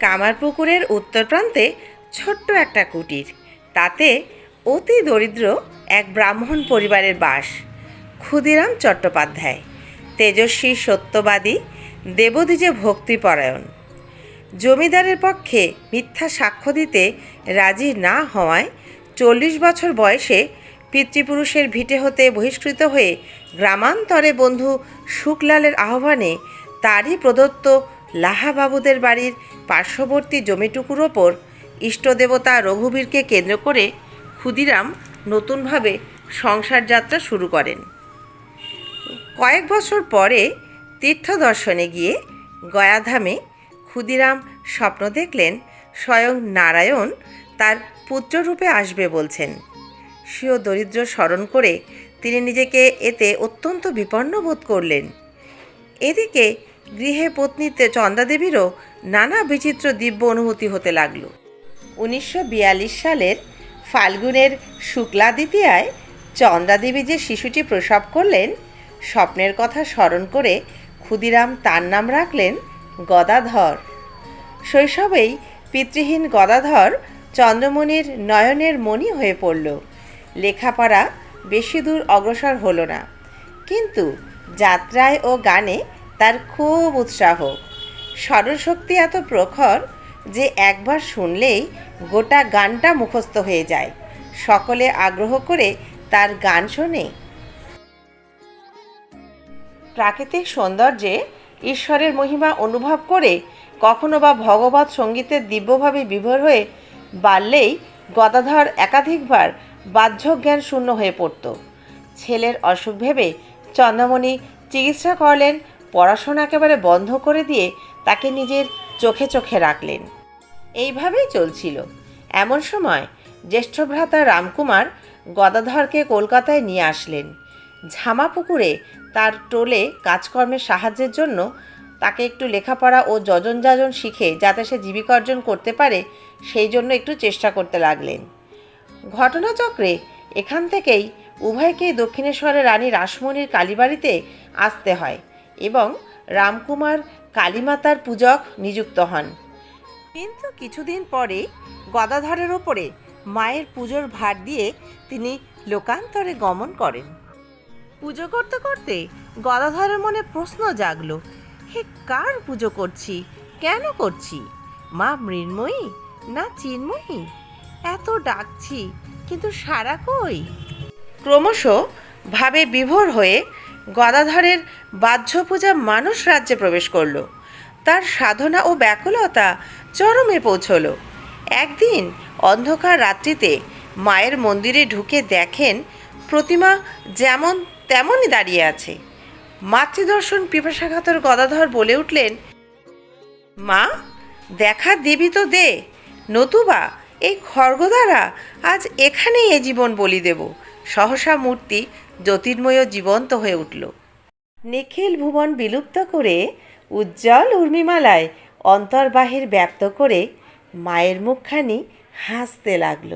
কামারপুকুরের উত্তর প্রান্তে ছোট্ট একটা কুটির। তাতে অতি দরিদ্র এক ব্রাহ্মণ পরিবারের বাস, ক্ষুদিরাম চট্টোপাধ্যায়, তেজস্বী সত্যবাদী দেবদ্বিজে ভক্তিপরায়ণ। জমিদারের পক্ষে মিথ্যা সাক্ষ্য দিতে রাজি না হওয়ায় চল্লিশ বছর বয়সে পিতৃপুরুষের ভিটে হতে বহিষ্কৃত হয়ে গ্রামান্তরে বন্ধু শুকলালের আহ্বানে তারই প্রদত্ত লাহাবাবুদের বাড়ির পার্শ্ববর্তী জমিটুকুর ওপর ইষ্টদেবতা রঘুবীরকে কেন্দ্র করে ক্ষুদিরাম নতুনভাবে সংসার যাত্রা শুরু করেন। কয়েক বছর পরে তীর্থ দর্শনে গিয়ে গয়াধামে ক্ষুদিরাম স্বপ্ন দেখলেন, স্বয়ং নারায়ণ তার পুত্ররূপে আসবে বলছেন। স্বীয় দরিদ্র স্মরণ করে তিনি নিজেকে এতে অত্যন্ত বিপন্ন বোধ করলেন। এদিকে গৃহে পত্নীতে চন্দ্রাদেবীরও নানা বিচিত্র দিব্য অনুভূতি হতে লাগল। উনিশশো বিয়াল্লিশ সালের ফাল্গুনের শুক্লা দ্বিতীয়ায় চন্দ্রাদেবী যে শিশুটি প্রসব করলেন, স্বপ্নের কথা স্মরণ করে ক্ষুদিরাম তার নাম রাখলেন গদাধর। শৈশবেই পিতৃহীন গদাধর চন্দ্রমণির নয়নের মণি হয়ে পড়ল। লেখাপড়া বেশি দূর অগ্রসর হলো না। কিন্তু যাত্রায় ও গানে তার খুব উৎসাহ। স্মরণশক্তি এত প্রখর যে একবার শুনলেই গোটা গানটা মুখস্থ হয়ে যায়। সকলে আগ্রহ করে তার গান শোনে। প্রাকৃতিক সৌন্দর্যে ঈশ্বরের মহিমা অনুভব করে কখনো বা ভগবত সঙ্গীতের দিব্যভাবে বিভোর হয়ে বাড়লেই গদাধর একাধিকবার বাহ্য জ্ঞান শূন্য হয়ে পড়ত। ছেলের অসুখ ভেবে চন্দ্রমণি চিকিৎসা করলেন পড়াশোনা একেবারে বন্ধ করে দিয়ে তাকে নিজের চোখে চোখে রাখলেন। এইভাবেই চলছিল। এমন সময় জ্যেষ্ঠ ভ্রাতা রামকুমার গদাধরকে কলকাতায় নিয়ে আসলেন। ঝামাপুকুরে তার টোলে কাজকর্মের সাহায্যের জন্য তাকে একটু লেখাপড়া ও যজন যাজন শিখে যাতে সে জীবিকা অর্জন করতে পারে, সেই জন্য একটু চেষ্টা করতে লাগলেন। ঘটনাচক্রে এখান থেকেই উভয়কেই দক্ষিণেশ্বরের রানী রাসমণির কালীবাড়িতে আসতে হয়। এবং রামকুমার কালীমাতার পূজক নিযুক্ত হন। কিন্তু কিছুদিন পরে গদাধরের ওপরে মায়ের পুজোর ভার দিয়ে তিনি লোকান্তরে গমন করেন। পুজো করতে করতে গদাধরের মনে প্রশ্ন জাগলো হে কার পুজো করছি? কেন করছি? মা মৃন্ময়ী না চিন্ময়ী? এত ডাকছি কিন্তু সারা কই? ক্রমশ ভাবে বিভোর হয়ে গদাধরের বাহ্য পূজা মানুষ রাজ্যে প্রবেশ করল। তার সাধনা ও ব্যাকুলতা চরমে পৌঁছলো। একদিন অন্ধকার রাত্রিতে মায়ের মন্দিরে ঢুকে দেখেন প্রতিমা যেমন তেমনই দাঁড়িয়ে আছে। মাতৃদর্শন পিপাসাঘাতর গদাধর বলে উঠলেন, মা, দেখা দেবী তো দে, নতুবা এই খড়গ দ্বারা আজ এখানেই এ জীবন বলি দেব। সহসা মূর্তি জ্যোতির্ময় জীবন্ত হয়ে উঠল। নিখিল ভুবন বিলুপ্ত করে উজ্জ্বল উর্মিমালায় অন্তর্বাহের ব্যপ্ত করে মায়ের মুখখানি হাসতে লাগল।